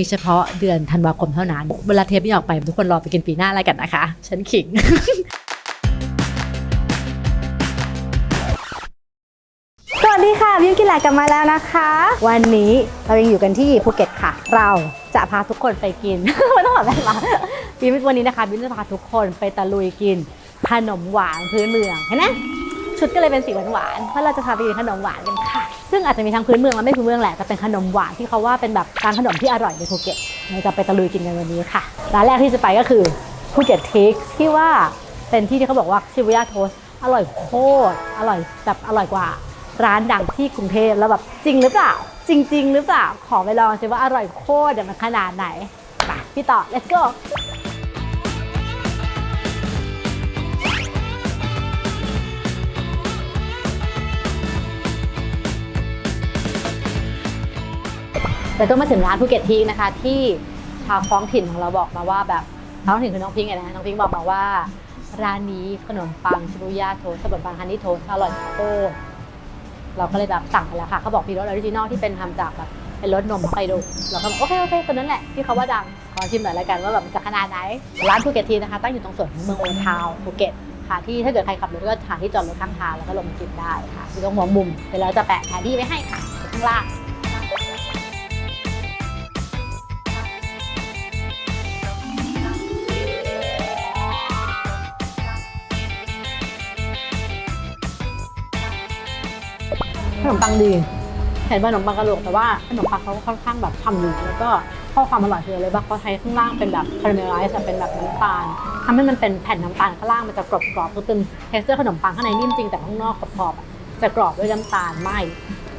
มีเฉพาะเดือนธันวาคมเท่านั้น เวลาเทปนี้ออกไปทุกคนรอไปกินปีหน้าอะไรกันนะคะ ฉันขิง สวัสดีค่ะบิวกินแหลกกลับมาแล้วนะคะ วันนี้เรายังอยู่กันที่ภูเก็ตค่ะ เราจะพาทุกคนไปกิน ไม่ต้องหาแม่มาววันนี้นะคะบิวจะพาทุกคนไปตะลุยกินขนมหวานพื้นเมืองเห็นไหม ชุดก็เลยเป็นสีหวานๆเพราะเราจะพาไปกินขนมหวานกันค่ะ ซึ่งอาจจะมีทั้งพื้นเมืองและไม่พื้นเมืองแหละแต่เป็นขนมหวานที่เขาว่าเป็นแบบร้านขนมที่อร่อยในภูเก็ตเราจะไปตะลุยกินกันวันนี้ค่ะร้านแรกที่จะไปก็คือภูเก็ตเทคที่ว่าเป็นที่ที่เขาบอกว่าชิบุย่าโทสอร่อยโคตรอร่อยแบบอร่อยกว่าร้านดังที่กรุงเทพแล้วแบบจริงหรือเปล่า จริง ๆ หรือเปล่าขอไปลองสิว่าอร่อยโคตรเดี๋ยวมันขนาดไหนไปพี่ต่อ let's go แต่ก็มาถึงร้านภูเก็ตทีนะคะ ที่ชาวท้องถิ่นของเราบอกมาว่าแบบท้องถิ่นคือน้องพิงค์ไงนะน้องพิงค์บอกมาว่า ร้านนี้ขนมปังชิบุย่าโทสต์ขนมปังฮันนี่โทสอร่อยโคตเราก็เลยแบบสั่งไปแล้วค่ะเขาบอกมีรสออริจินอลที่เป็นทำจากแบบเป็นรสนมฮอกไกโดเราก็บอกโอเคโอเคตัวนั้นแหละที่เขาว่าดังขอชิมหน่อยล้วกันว่าแบบจะขนาดไหนร้านภูเก็ตทีนะคะ ตั้งอยู่ตรงส่วนของเมืองโอทาวภูเก็ตค่ะที่ถ้าเกิดใครขับรถก็หาที่จอดรถข้างทางแล้วก็ลงมากินได้ค่ะอยู่ตรงหัวมุมเดี๋ยวเราจะแปะแผนที่ไว้ให้ค่ะข้างล่าง นมปังดีเห็นว่าขนมปังกระโหลกแต่ว่าขนมปังเขาค่อนข้างแบบฉ่ำอยู่แล้วก็ข้อความอร่อยคืออะไรบ้างเขาใช้ข้างล่างเป็นแบบคาราเมลไลซ์เป็นแบบน้ำตาลทำให้มันเป็นแผ่นน้ำตาลข้างล่างมันจะกรอบกรอบๆคือเป็นเทสเตอร์ขนมปังข้างในนิ่มจริงแต่ข้างนอกกรอบๆจะกรอบด้วยน้ำตาลไหม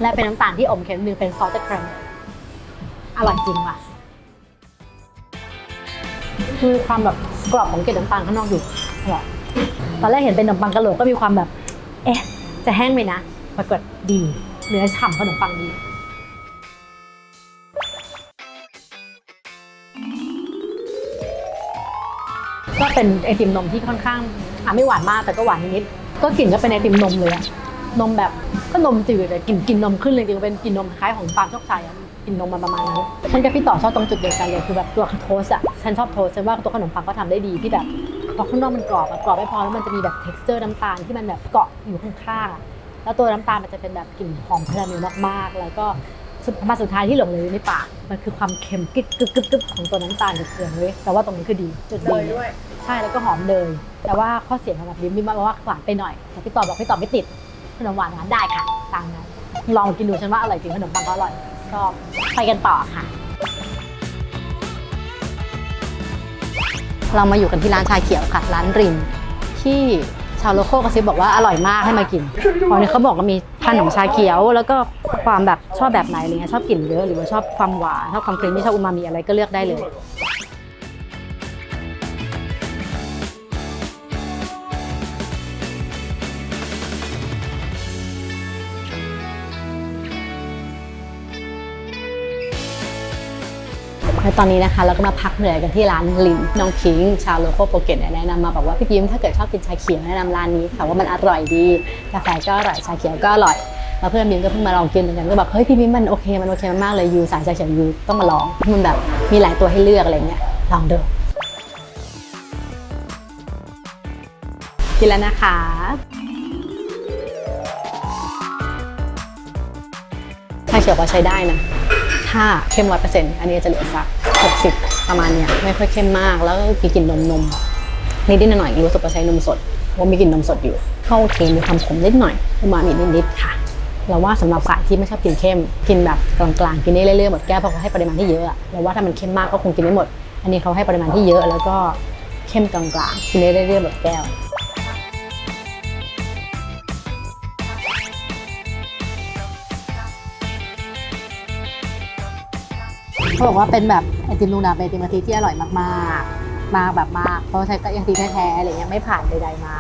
และเป็นน้ำตาลที่อมเค็มนึงเป็นซอสเตอร์ครีมอร่อยจริงว่ะคือความแบบกรอบของเกล็ดน้ำตาลข้างนอกอยู่อร่อยตอนแรกเห็นเป็นขนมปังกระโหลกก็มีความแบบ เอ๊ะ จะแห้งไหมนะ ปรากฏดีเนื้อฉ่ำขนมปังดี ก็เป็นไอติมนมที่ค่อนข้างอะไม่หวานมากแต่ก็หวานนิดๆก็กลิ่นก็เป็นไอติมนมเลยอะนมแบบก็นมจืดแต่กลิ่นกลิ่นนมขึ้นเลยจริงเป็นกลิ่นนมคล้ายของปาล์มโชคชัยอะกลิ่นนมมันประมาณนั้นฉันกับพี่ต่อชอบตรงจุดเดียวกันเลยคือแบบตัวโทสต์อะฉันชอบโทสฉันว่าตัวขนมปังก็ทำได้ดีที่แบบพอข้างนอกมันกรอบอะกรอบไม่พอแล้วมันจะมีแบบ t e x t อร์น้ำตาลที่มันแบบเกาะอยู่ข้างๆอะ แล้วตัวน้ำตาลมันจะเป็นแบบกลิ่นหอมคาราเมลมากๆ แล้วก็สุดมาสุดท้ายที่หลงเหลยในปากมันคือความเค็มกึบกึบกึบกึบของตัวน้ำตาลกับเกลือเว้ยแต่ว่าตรงนี้คือดีจุดดีใช่แล้วก็หอมเลย แต่ว่าข้อเสียสำหรับบิมบิมว่าหวานไปหน่อยแต่พี่ต่อบอกพี่ต่อไม่ติดขนมหวานหวานได้ค่ะตามนั้นลองกินดูฉันว่าอร่อยจริงขนมปังก็อร่อยชอบไปกันต่อค่ะ เรามาอยู่กันที่ร้านชาเขียวค่ะร้านริมที่ ชาวโลโก้กระซิบบอกว่าอร่อยมากให้มากินตอนนี้เขาบอกว่ามีขนมชาเขียว แล้วก็ความแบบชอบแบบไหนอะไรเงี้ยชอบกลิ่นเยอะหรือว่าชอบความหวานชอบความครีมมี่ชอบอูมามิอะไรก็เลือกได้เลย และตอนนี้นะคะเราก็มาพักเหนื่อยกันที่ร้านลินน้องคิงชาวโลโก้โปรเกตแนะนำมาบอกว่าพี่พิมถ้าเกิดชอบกินชาเขียวแนะนำร้านนี้ค่ะว่ามันอร่อยดีกาแฟก็อร่อยชาเขียวก็อร่อยแล้วเพื่อนมิมก็เพิ่งมาลองกินเหมือนกันก็แบบเฮ้ยพี่พิมมันโอเคมันโอเคมากๆเลยยูสายชาเขียวยูต้องมาลองมันแบบมีหลายตัวให้เลือกอะไรเงี้ยลองดูกินแล้วนะคะชาเขียวก็ใช้ได้นะ ถ้าเข้มร้อยเปอร์เซ็นต์อันนี้จะเหลือสักหกสิบประมาณเนี้ยไม่ค่อยเข้มมาก แล้วก็มีกลิ่นนมนมนิดนิดหน่อยรู้สึกว่าใช้นมสดว่ามีกลิ่นนมสดอยู่ก็โอเคมีความขมนิดหน่อยอูมามินิดนิดค่ะเราว่าสำหรับสายที่ไม่ชอบกินเข้ม กินแบบกลางๆกินได้เรื่อยๆหมดแก้วเพราะเขาให้ปริมาณที่เยอะเราว่าถ้ามันเข้มมากก็คงกินไม่หมด อันนี้เขาให้ปริมาณที่เยอะ แล้วก็เข้มกลางๆกินได้เรื่อยๆหมดแก้ว เขาบอกว่าเป็นแบบไอติมลูนาเป็นไอติมกะทิที่อร่อยมากๆ มากแบบมากเพราะใช้กะทิแท้ๆอะไรเงี้ยไม่ผ่านใดๆมา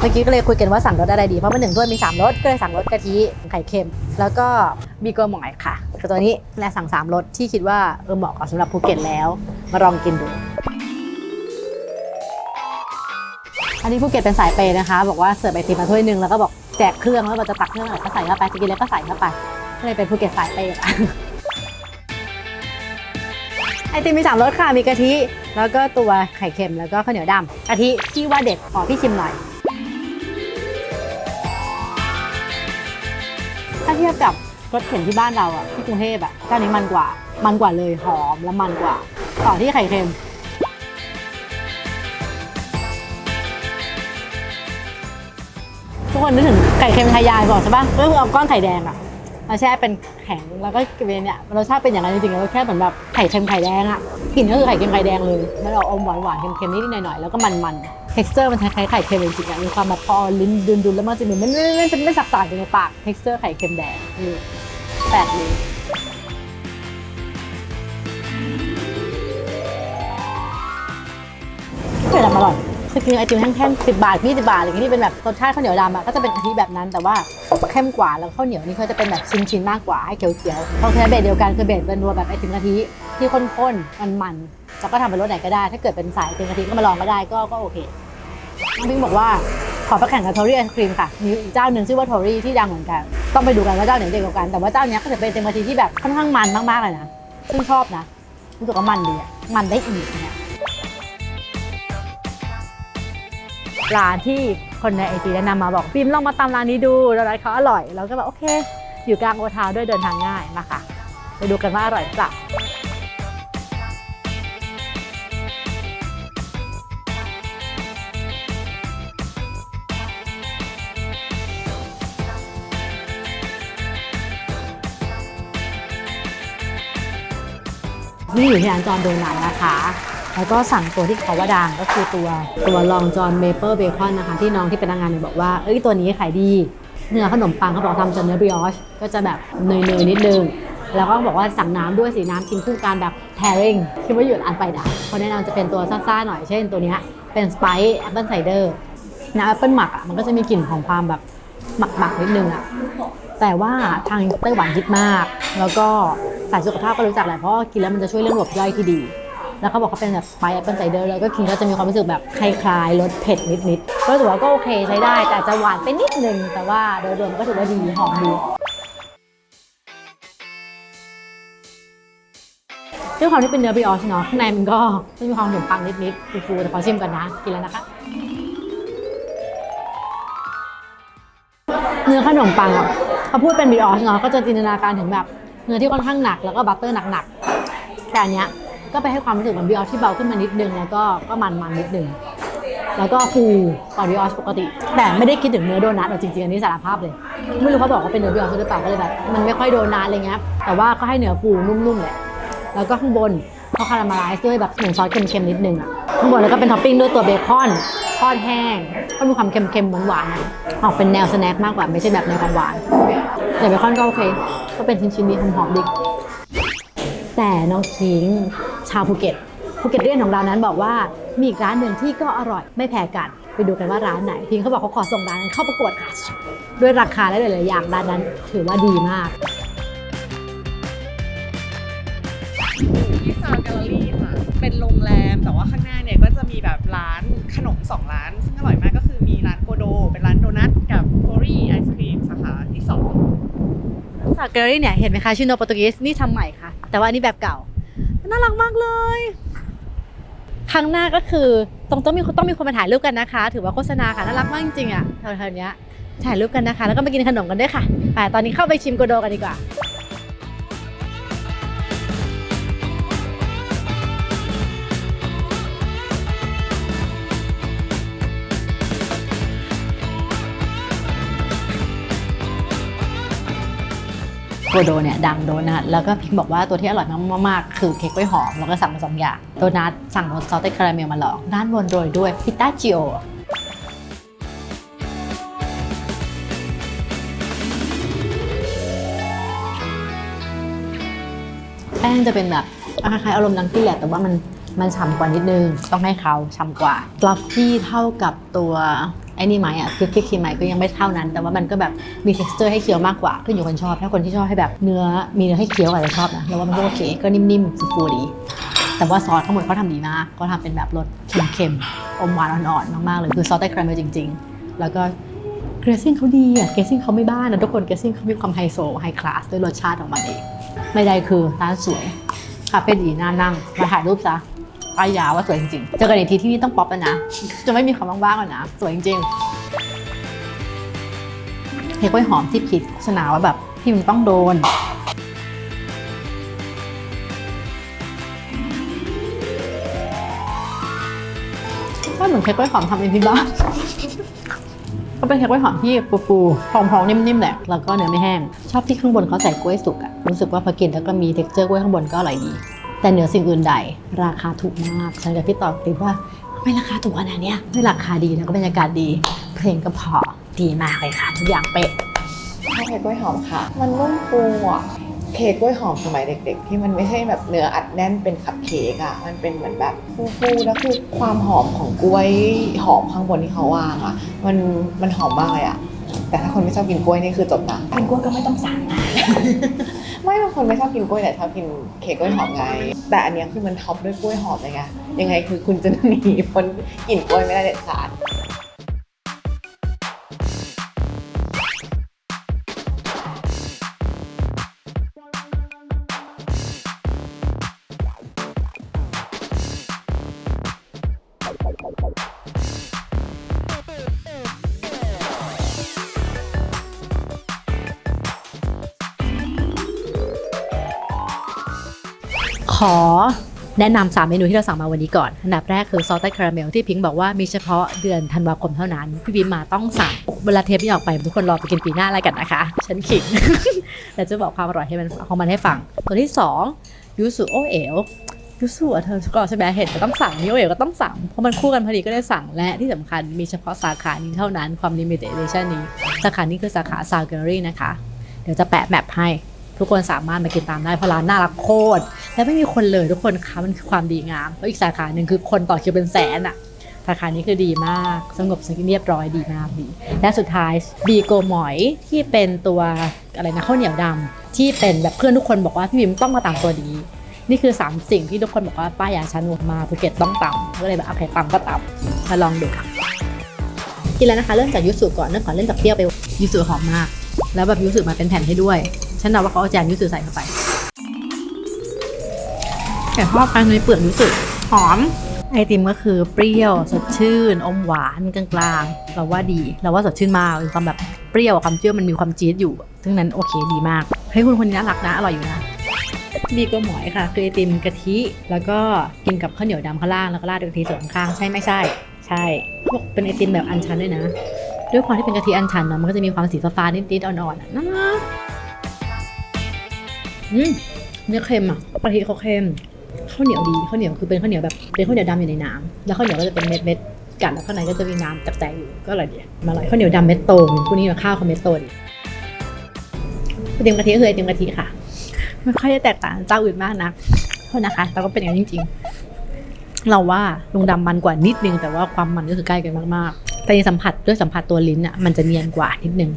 เมื่อกี้ก็เลยคุยกันว่าสั่งรสอะไรดี เพราะมันหนึ่งถ้วยมี3รสก็เลยสั่งรสกะทิไข่เค็ม แล้วก็มีโกหมอยค่ะคือตัวนี้และสั่ง3รสที่คิดว่าเออเหมาะกับสำหรับภูเก็ตแล้ว มาลองกินดูอันนี้ภูเก็ตเป็นสายเปย์นะคะ บอกว่าเสิร์ฟไอติมมาถ้วยหนึ่งแล้วก็บอกแจกเครื่องแล้วเราจะตักเครื่องอะไรก็ใส่เข้าไปจะกินอะไรก็ใส่เข้าไปก็เลยเป็นภูเก็ตสายเปย์ค่ะ ไอติมมีสามรสค่ะ มีกะทิ แล้วก็ตัวไข่เค็ม แล้วก็ข้าวเหนียวดำกะทิที่ว่าเด็ดขอพี่ชิมหน่อย ถ้าเทียบกับรสเข็นที่บ้านเราอะที่กรุงเทพอะเจ้านี้มันกว่า มันกว่าเลยหอมและมันกว่า ต่อที่ไข่เค็ม ทุกคนนึกถึงไข่เค็มไทยยายบอกใช่ปะก็คือเอาก้อนไข่แดงอะ มาแช่เป็นแข็งแล้วก็เป็นเนี่ยรสชาติเป็นอย่างนั้นจริงๆแล้วแค่เหมือนแบบไข่เค็มไข่แดงอะกลิ่นก็คือไข่เค็มไข่แดงเลยมันออกอมหวานๆเค็มๆนิดๆหน่อยๆแล้วก็มันๆ texture มันคล้ายๆไข่เค็มจริงๆอะมีความแบบพอลิ้นดุนๆแล้วมันจะมีไม่ไม่ไม่ไม่ไม่สับสานอยู่ในปาก texture ไข่เค็มแดงนี่แปลกดีเผ็ดอร่อย คือกินไอติมแท่งๆสิบบาทยี่สิบาทอะไรอย่างงี้ที่เป็นแบบรสชาติข้าวเหนียวดำอะก็จะเป็นกะทิแบบนั้นแต่ว่าเข้มกว่าแล้วข้าวเหนียวนี่เขาจะเป็นแบบชิ้นๆมากกว่าให้เขียวๆเพราะฉะนั้นเบสเดียวกันคือเบสเป็นนัวแบบไอติมกะทิที่ข้นๆมันๆแล้วก็ทำเป็นรสไหนก็ได้ ถ้าเกิดเป็นสายไอติมกะทิก็มาลองก็ได้ก็ก็โอเคน้องพิงบอกว่าขอไปแข่งกับทอรี่ไอศครีมค่ะ มีอีกเจ้าหนึ่งชื่อว่าทอรี่ที่ดังเหมือนกัน ต้องไปดูกันว่าเจ้าไหนเด็ดกว่ากัน แต่ว่าเจ้าเนี้ยก็จะเป็นเต็มทีที่แบบค่อนข้างมันมากๆเลยนะ ซึ่งชอบนะรู้สึกว่ามันดีอะมันได้อีกเนี่ย ร้านที่คนในไอจีแนะนำมาบอกพิมลองมาตามร้านนี้ดูร้านเขาอร่อย เราก็แบบโอเค อยู่กลางโอทาวด้วยเดินทางง่ายมาค่ะไปดูกันว่าอร่อยหรือเปล่านี่อยู่ที่ร้านจอนโดนัทนะคะ แล้วก็สั่งตัวที่เขาว่าดังก็คือตัวตัวลองจอนเมเปิลเบคอนนะคะ ที่น้องที่เป็นพนักงานเนี่ยบอกว่าเอ้ยตัวนี้ขายดีเนื้อขนมปังเขาบอกทำจากเนื้อบริออชก็จะแบบเนยๆนิดนึงแล้วก็บอกว่าสั่งน้ำด้วยสีน้ำกินคู่กันแบบแ a ริงคิดว่าอยู่ร้านไฟดับเขาแนะนำจะเป็นตัวซ่าๆหน่อยเช่นตัวนี้เป็นสไปซ์แอปเปิลไซเดอร์น้ำแอปเปิลหมักอะมันก็จะมีกลิ่นของความแบบหมักๆนิดนึงอะแต่ว่าทางไต้หวันฮิตมาก แล้วก็สายสุขภาพก็รู้จักแหละเพราะกินแล้วมันจะช่วยเรื่องระบบย่อยที่ดี แล้วเขาบอกเขาเป็นแบบสไปซ์แอปเปิลไซเดอร์แล้วก็กินก็จะมีความรู้สึกแบบคล้ายๆรสเผ็ดนิดๆก็ถือว่าก็โอเคใช้ได้ แต่จะหวานไปนิดนึง แต่ว่าโดยรวมก็ถือว่าดีหอมดีด้วยความที่เป็นเนื้อบริออชเนาะข้างในมันก็จะมีความขนมปังนิดๆฟูๆแต่ขอชิมกันนะกินแล้วนะคะเนื้อขนมปังอะเขาพูดเป็นบริออชเนาะก็จะจินตนาการถึงแบบเนื้อที่ค่อนข้างหนักแล้วก็บัตเตอร์หนักๆแต่อันเนี้ย ก็ไปให้ความรู้สึกเหมือนบริออชที่เบาขึ้นมานิดนึงแล้วก็ก็มันๆนิดนึงแล้วก็ฟูกว่าบริออชปกติ แต่ไม่ได้คิดถึงเนื้อโดนัทเอาจริงๆอันนี้สารภาพเลย ไม่รู้เขาบอกว่าเป็นเนื้อบริออชหรือเปล่าก็เลยแบบมันไม่ค่อยโดนัทอะไรเงี้ยแต่ว่าก็ให้เนื้อฟูนุ่มๆเลยแล้วก็ข้างบนเขาคาราเมลไลซ์ด้วยแบบเหมือนซอสเค็มๆนิดนึงอะข้างบนแล้วก็เป็นท็อปปิ้งด้วยตัวเบคอนทอดแห้งก็มีความเค็มๆหวานๆอะออกเป็นแนวสแน็คมากกว่าไม่ใช่แบบแนวของหวานแต่เบคอนก็โอเค ก็เป็นชิ้นๆดีหอมๆดีแต่น้องคิงาวภูเก็ตภูเก็ตเรียนของเรานั้นบอกว่ามีอีกร้านหนึ่งที่ก็อร่อยไม่แพ้กัน ไปดูกันว่าร้านไหนพิงเขาบอกเขาขอส่งร้านนั้นเข้าประกวดค่ะด้วยราคาและหลายๆอย่างร้านนั้น ถือว่าดีมากที่ซาวแกลเลอรี่ค่ะ เป็นโรงแรมแต่ว่าข้างหน้าเนี่ยก็จะมีแบบร้านขนมสองร้าน ซึ่งอร่อยมากก็คือมีร้านโกโด เป็นร้านโดนัทกับโครี่ไอศครีมสาขาที่สองสาเกอรี่เนี่ยเห็นไหมคะชิโนโปรตุเกสนี่ทำใหม่ค่ะ แต่ว่าอันนี้แบบเก่า น่ารักมากเลย ครั้งหน้าก็คือต้องต้องมีต้องมีคนมาถ่ายรูปกันนะคะ ถือว่าโฆษณาค่ะน่ารักมากจริงๆอะแถวๆเนี้ยถ่ายรูปกันนะคะ แล้วก็มากินขนมกันด้วยค่ะไปตอนนี้เข้าไปชิมโกโดกันดีกว่า โกโดเนี่ยดังโดนัทแล้วก็พิงบอกว่าตัวที่อร่อยมากๆ คือเค้กกล้วยหอม แล้วก็สั่งมาสองอย่าง โดนัทสั่งรสซอสเต็คาราเมลมาลอง ด้านบนโรยด้วยพิต้าจิโอแป้งจะเป็นแบบคล้ายๆอารมณ์ดังที่แหละแต่ว่ามันมันฉ่ำกว่านิดนึง ต้องให้เขาฉ่ำกว่าฟลัฟฟี่เท่ากับตัว ไอ้นี่ไหมอะคือครีมไหมก็ยังไม่เท่านั้น แต่ว่ามันก็แบบมี t e x t อร์ให้เคี้ยวมากกว่าขึ้นอยู่คนชอบ ถ้าคนที่ชอบให้แบบเนื้อมีเนื้อให้เคี้ยวอาจจะชอบนะแล้วว่ามันก็โอเคก็นิ่มๆฟูๆดี แต่ว่าซอสทั้งหมดเขาทำดีมากเขาทำเป็นแบบรสเค็มๆอมหวานอ่อนๆมากๆเลยคือซอสไต้คราเมลจริง ๆ แล้วก็เกรซิ่งเขาดีอะเกรซิ่งเขาไม่บ้านะทุกคนเกรซิ่งเขามีความไฮโซไฮคลาสด้วยรสชาติของมันเองไม่ได้คือร้านสวยคาเฟ่ดีน่านั่งมาถ่ายรูปซะ ป้ายยาว่าสวยจริงๆ เจอกันอีกทีที่นี่ต้องป๊อปแล้วนะ จะไม่มีคำว่างๆแล้วนะ สวยจริงๆเค้กกล้วยหอมที่คิดโฆษณาว่าแบบพี่มันต้องโดนก็เหมือนเค้กกล้วยหอมทำเองที่บ้านก็เป็นเค้กกล้วยหอมที่ฟูๆพองๆนิ่มๆแหละ แล้วก็เนื้อไม่แห้ง ชอบที่ข้างบนเขาใส่กล้วยสุกอะรู้สึกว่าพอกินแล้วก็มีเท็กเจอร์กล้วยข้างบนก็อร่อยดี แต่เหนือสิ่งอื่นใด ราคาถูกมากฉันกับพี่ต่อคิดว่าทำไม่ราคาถูกขนาดเนี้ยไม่ราคาดีแล้วก็บรรยากาศดี เพลงก็เพอดีมากเลยค่ะ ทุกอย่างเป๊ะข้าวเค้กกล้วยหอมค่ะ มันนุ่มฟูอะเค้กกล้วยหอมสมัยเด็ก ๆ ที่มันไม่ใช่แบบเนื้ออัดแน่นเป็นคัพเค้กอะ มันเป็นเหมือนแบบฟูๆแล้วคือความหอมของกล้วยหอมข้างบนที่เขาวางอะ มันมันหอมมากเลยอะแต่ถ้าคนไม่ชอบกินกล้วยนี่คือจบนะกินกล้วยก็ไม่ต้องสั่ง ไม่บางคนไม่ชอบกินกล้วยแต่ชอบกินเค้กกล้วยหอมไง แต่อันเนี้ยคือมันท็อปด้วยกล้วยหอมเลยไงยังไงคือคุณจะหนีพ้นกลิ่นกล้วยไม่ได้เด็ดขาด อแนะนำสามเมนูที่เราสั่งมาวันนี้ก่อน อันดับแรกคือซอสไต้คาราเมลที่พิงค์บอกว่ามีเฉพาะเดือนธันวาคมเท่านั้น พี่บีมมาต้องสั่ง เวลาเทปนี้ออกไป ทุกคนรอไปกินปีหน้าอะไรกันนะคะ ฉันขิงแต่จะบอกความอร่อยให้มันของมันให้ฟัง ตัวที่สองยูสุโอเอ๋วยูสุอะเธอก็ใช่ไหมเห็นก็ต้องสั่งนี่โอเอ๋วก็ต้องสั่ง เพราะมันคู่กันพอดีก็ได้สั่งและที่สำคัญมีเฉพาะสาขานี้เท่านั้นความ limited edition นี้ สาขานี้คือสาขาซาวเกอรี่นะคะ เดี๋ยวจะแปะแมปให้ ทุกคนสามารถมากินตามได้เพราะร้านน่ารักโคตรและไม่มีคนเลยทุกคนคะมันคือความดีงามแล้วอีกสาขาหนึ่งคือคนต่อคิวเป็นแสนอะสาขานี้คือดีมากสงบสงบเรียบร้อยดีมากดีและสุดท้ายบีโกหมอยที่เป็นตัวอะไรนะข้าวเหนียวดำที่เป็นแบบเพื่อนทุกคนบอกว่าพี่บิมต้องมาตามตัวนี้ นี่คือ 3 สิ่งที่ทุกคนบอกว่าป้ายยาชันมาภูเก็ตต้องตำก็เลยแบบโอเคตำก็ตำมาลองดูค่ะกินแล้วนะคะเริ่มจากยูสุก่อนเริ่มก่อนเริ่มจากเปรี้ยวไปยูสุหอมมาก แล้วแบบยูสุมาเป็นแผ่นให้ด้วย ฉันเดาว่าเขาเอาแจมยูสุใส่เข้าไป แต่ชอบการในเปลือกรู้สึกหอม ไอติมก็คือเปรี้ยวสดชื่น อมหวานกลางๆ เราว่าดี เราว่าสดชื่นมากมีความแบบเปรี้ยวความเปรี้ยวมันมีความจี๊ดอยู่ ซึ่งนั้นโอเคดีมากเฮ้ยคุณคนนี้น่ารักนะอร่อยอยู่นะบีโก็หมอยค่ะ คือไอติมกะทิแล้วก็กินกับข้าวเหนียวดำข้างล่างแล้วก็ราดด้วยกะทิส่วนข้างใช่ไม่ใช่ ใช่บอกเป็นไอติมแบบอันชันด้วยนะ ด้วยความที่เป็นกะทิอันชันนะมันก็จะมีความสีฟ้าๆนิดๆอ่อนๆอะ อืมเนื้อเค็มอะกะทิเขาเค็มข้าวเหนียวดีข้าวเหนียวคือเป็นข้าวเหนียวแบบเป็นข้าวเหนียวดำอยู่ในน้ำแล้วข้าวเหนียวก็จะเป็นเม็ดเม็ดๆกัดแล้วข้างในก็จะมีน้ำแตกๆอยู่ก็อร่อยดีมาอร่อยข้าวเหนียวดำเม็ดโตพวกนี้ข้าวเขาเม็ดโตดีไอติมกะทิก็คือไอติมกะทิค่ะไม่ค่อยได้แตกต่างเจ้าอื่นมากนะโทษนะคะ แต่ก็เป็นอย่างนั้จริง ๆ เราว่าลุงดำมันกว่านิดนึงแต่ว่าความมันก็คือใกล้กันมากๆ แต่ในสัมผัสด้วยสัมผัสตัวลิ้นอะมันจะเนียนกว่านิดนึง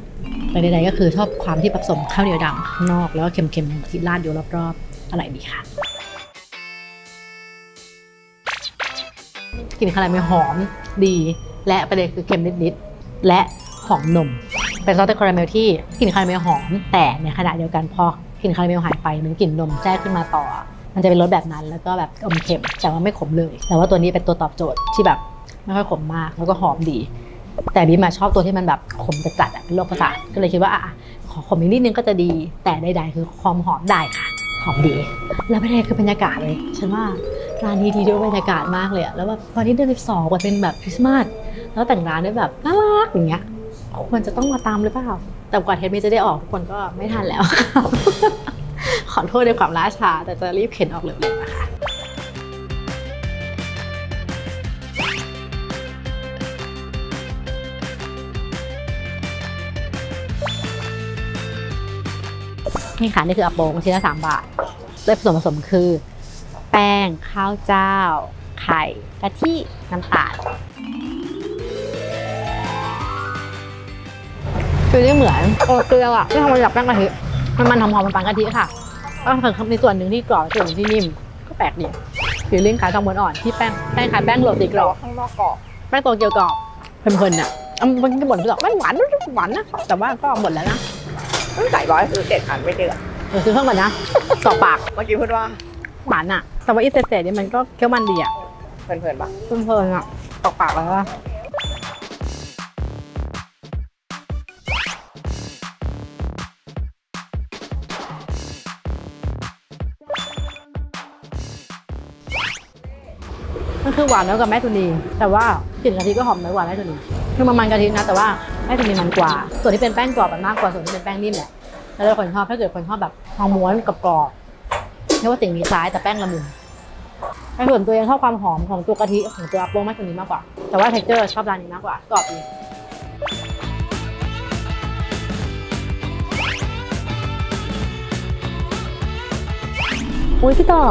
แต่ใดๆก็คือชอบความที่ผสมข้าวเหนียวดำข้างนอกแล้วก็เค็มๆที่ราดอยู่รอบๆอร่อยดีค่ะ กลิ่นคาราเมลหอมดี และประเด็นคือเค็มนิดๆและหอมนม เป็นซอสคาราเมลที่กลิ่นคาราเมลหอม แต่ในขณะเดียวกันพอกลิ่นคาราเมลหายไปมันกลิ่นนมแทรกขึ้นมาต่อ มันจะเป็นรสแบบนั้นแล้วก็แบบอมเค็มแต่ว่าไม่ขมเลย แต่ว่าตัวนี้เป็นตัวตอบโจทย์ที่แบบ ไม่ค่อยขมมากแล้วก็หอมดี แต่บีมาชอบตัวที่มันแบบขมจัดๆเป็นโรคประสาทก็เลยคิดว่าอะขอขมอีกนิดนึงก็จะดี แต่ใดๆคือความหอมได้ค่ะ หอมดี แล้วประเด็นคือบรรยากาศเลยฉันว่าร้านนี้ดีด้วยบรรยากาศมากเลยอะแล้วแบบวันที่เดือนสิบสองว่าเป็นแบบคริสต์มาสแล้วแต่งร้านด้วยแบบน่ารักอย่างเงี้ยควรจะต้องมาตามหรือเปล่า แต่กว่าเทปนี้จะได้ออกทุกคนก็ไม่ทันแล้ว ขอโทษในความล่าช้าแต่จะรีบเข็นออกเร็วๆนะคะ นี่ค่ะ นี่คืออัปโปงชิ้นละสามบาทโดยส่วนผสมคือ แป้งข้าวเจ้า ไข่กะทิน้ำตาลคือที่เหมือนโอเกลืออะที่ทำมาจากแป้งกะทิมันมันหอมๆมันปังกะทิค่ะก็คือในส่วนหนึ่งที่กรอบส่วนหนึ่งที่นิ่มก็แปลกดีฟิลลิ่งคล้ายทองม้วนอ่อนที่แป้งแป้งคล้ายแป้งโรตีกรอบข้างนอกกรอบแป้งโตเกียวกรอบเพลินๆอะมันจะบ่นหรอกไม่หวานหวานนะแต่ว่าก็หมดแล้วนะ ใส่ร้อยคือเด็ดอันไม่เดือดเดี๋ยวซื้อเพิ่มก่อนนะสอบปากเมื่อกี้พูดว่าหวานอะ แต่ว่าอีเศษๆนี่มันก็เคี้ยวมันดีอะเพลินๆปะเพลินๆอะตอกปากแล้วอะมันคือหวานแล้วกับแม่ตุนีแต่ว่ากลิ่นกะทิก็หอมน้อยกว่าแม่ตุนีคือมันมันกะทินะแต่ว่า แม่จะมีมันกว่า ส่วนที่เป็นแป้งกรอบมันมากกว่าส่วนที่เป็นแป้งนิ่มแหละแล้วแต่คนชอบถ้าเกิดคนชอบแบบทองม้วนกับกรอบเรียกว่าสิ่งมีซ้ายแต่แป้งละมุนในส่วนตัวเองชอบความหอมของตัวกะทิของตัวอัปโปมากกว่านี้มากกว่า แต่ว่าเท็กเจอร์ชอบร้านนี้มากกว่ากรอบดี อุ้ยพี่ต่อ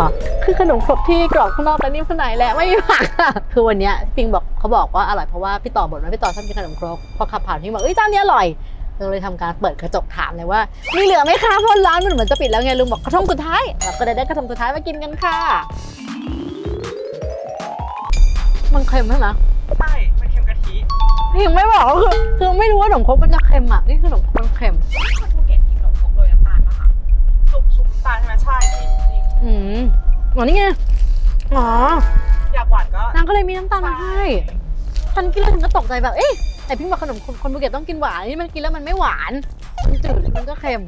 คือขนมครกที่กรอบข้างนอกแต่นิ่มข้างในแหละไม่มีผักอะคือวันเนี้ยปิงบอกเขาบอกว่าอร่อยเพราะว่าพี่ต่อบ่นว่าพี่ต่อชอบกินขนมครกพอขับผ่านพี่บอกเอ้ยเจ้านี้อร่อยเราเลยทำการเปิดกระจกถามเลยว่ามีเหลือไหมคะเพราะร้านมันเหมือนจะปิดแล้วไงลุงบอกกระทงสุดท้ายเราก็เลยได้กระทงสุดท้ายมากินกันค่ะ มันเค็มใช่ไหมใช่ มันเค็มกะทิยังไม่บอกก็คือคือไม่รู้ว่าขนมครกมันจะเค็มอะนี่คือขนมครกมันเค็มคนภูเก็ตกินขนมครกโรยน้ำตาลนะคะซุปซุปน้ำตาลใช่ไหมใช่จริงจริง อืมอ๋อนี่ไง อ๋อ อยากหวานก็ นางก็เลยมีน้ำตาลมาให้ฉันกินแล้วฉันก็ตกใจแบบ เอ๊ะแต่พี่บอกขนมคนคนภูเก็ตต้องกินหวานนี่มันกินแล้วมันไม่หวาน มันจืดมันก็เค็ม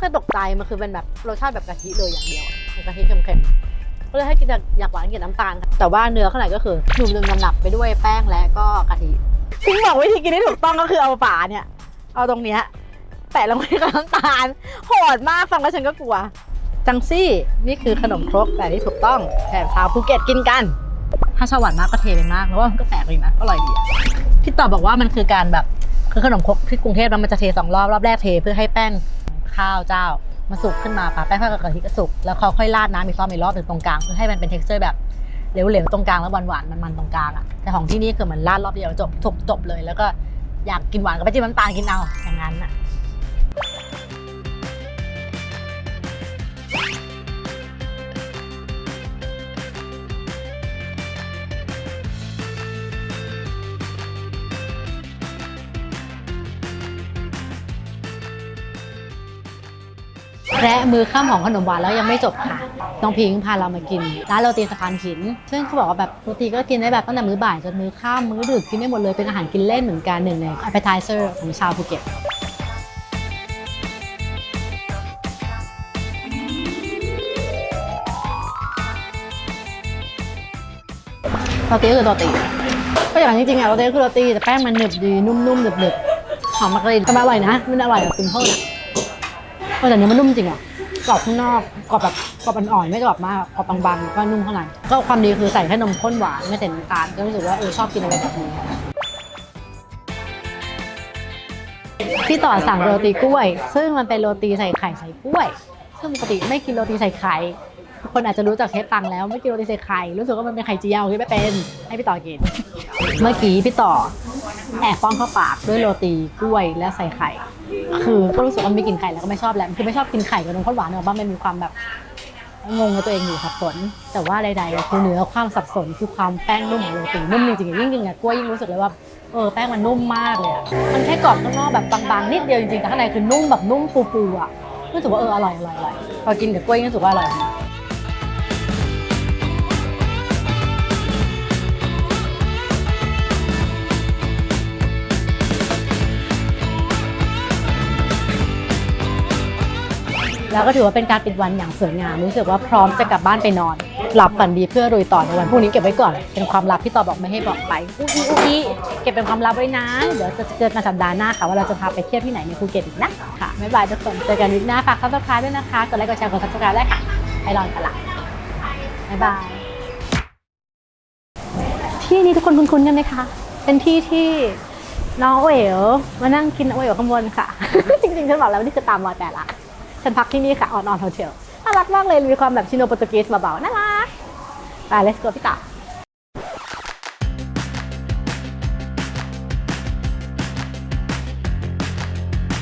ก็ตกใจมันคือเป็นแบบรสชาติแบบกะทิเลยอย่างเดียวอะกะทิเค็มๆ ก็เลยให้กินแบบอยากหวานกินน้ำตาลแต่ว่าเนื้อข้างในก็คือหนุ่มๆหนับๆไปด้วยแป้งและก็กะทิพิงบอกวิธีกินที่ถูกต้องก็คือเอาฝาเนี่ย เอาตรงเนี้ยแปะลงไปกับน้ำตาลโหดมากฟังแล้วฉันก็กลัว จังซี่ นี่คือขนมครกแต่ที่ถูกต้องแถมชาวภูเก็ตกินกัน ถ้าชอบหวานมากก็เทไปมากเพราะว่ามันก็แปลกเลยนะก็อร่อยดีพี่ตอบบอกว่ามันคือการแบบคือขนมครกที่กรุงเทพแล้วมันจะเทสองรอบรอบแรกเทเพื่อให้แป้งข้าวเจ้ามาสุกขึ้นมาปะแป้งข้าวกับกะทิก็สุกแล้วเขาค่อยราดน้ำอีกรอบอีกรอบหนึ่งตรงกลางเพื่อให้มันเป็น texture แบบเหลวๆตรงกลางแล้วหวานๆมันๆตรงกลางอะแต่ของที่นี่คือมันราดรอบเดียวจบจบจบเลย แล้วก็อยากกินหวานก็ไปจิ้มน้ำตาลกินเอาอย่างนั้นอะ และมือข้ามของขนมหวานแล้วยังไม่จบค่ะ น้องพิงพาเรามากินร้านโรตีสะพานหิน ซึ่งเขาบอกว่าแบบโรตีก็กินได้แบบตั้งแต่มื้อบ่ายจนมื้อค่ำมื้อดึกกินได้หมดเลยเป็นอาหารกินเล่นเหมือนกันหนึ่งใน appetizer ของชาวภูเก็ตโรตีคือโรตีก็อย่างจริงๆอะโรตีคือโรตีแต่แป้งมันหนึบดีนุ่มๆหนึบๆหอมมากเลยแต่มันอร่อยนะมันอร่อยแบบซิมเพิลนะ เออแต่เนื้อมันนุ่มจริงอะกรอบข้างนอกกรอบแบบกรอบอ่อนๆไม่กรอบมากกรอบบางๆก็นุ่มข้างในก็ความดีคือใส่แค่นมข้นหวานไม่ใส่น้ำตาลก็รู้สึกว่าเออชอบกินอะไรแบบนี้พี่ต่อสั่งโรตีกล้วย ซึ่งมันเป็นโรตีใส่ไข่ใส่กล้วย ซึ่งปกติไม่กินโรตีใส่ไข่ คนอาจจะรู้จักเทปตังแล้วไม่กินโรตีใส่ไข่รู้สึกว่ามันเป็นไข่เจียวคิดไม่เป็นให้พี่ต่อกิน เมื่อกี้พี่ต่อแอบป้อนเข้าปากด้วยโรตีกล้วยและใส่ไข่ คือก็รู้สึกว่าไม่กินไข่แล้วก็ไม่ชอบแล้วคือไม่ชอบกินไข่กับนมข้นหวานเนอะบ้างมันมีความแบบงงกับตัวเองอยู่สับสนแต่ว่าใดๆคือเนื้อความสับสนคือความแป้งนุ่มของโรตีนุ่มจริงๆยิ่งกินกับกล้วยยิ่งรู้สึกเลยว่าเออแป้งมันนุ่มมากเลยอะมันแค่กรอบข้างนอกแบบบางๆนิดเดียวจริงๆแต่ข้างในคือนุ่มแบบนุ่มฟูๆอะรู้สึกว่าเอออร่อยอร่อยอร่อยพอกินกับกล้วยรู้สึกว่าอร่อย แล้วก็ถือว่าเป็นการปิดวันอย่างสวยงาม รู้สึกว่าพร้อมจะกลับบ้านไปนอน หลับฝันดีเพื่อรุยต่อในวันพรุ่งนี้เก็บไว้ก่อน เป็นความลับที่ต่อบอกไม่ให้บอกไปอุ๊ยอุ๊ยอุ๊ยเก็บเป็นความลับไว้นะ เดี๋ยวจะเจอกันสัปดาห์หน้าค่ะว่าเราจะพาไปเที่ยวที่ไหนในภูเก็ตอีกนะค่ะบ๊ายบายทุกคนเจอกันวิกหน้าฝากซับสไครต์ด้วยนะคะกดไลค์กดแชร์กดซับสไครต์ได้ค่ะไปรอนกันละบ๊ายบายที่นี้ทุกคนคุ้นๆกันไหมคะ เป็นที่ที่น้องโอเอ๋วมานั่งกินโอเอ๋วข้างบนค่ะ จริงๆฉันบอกแล้วว่านี่คือตามรอยแต่ละ ฉันพักที่นี่ค่ะออนออนโฮเทลน่ารักมากเลยมีความแบบชิโนโปรตุเกสเบาๆน่ารักไป let's go พี่ตา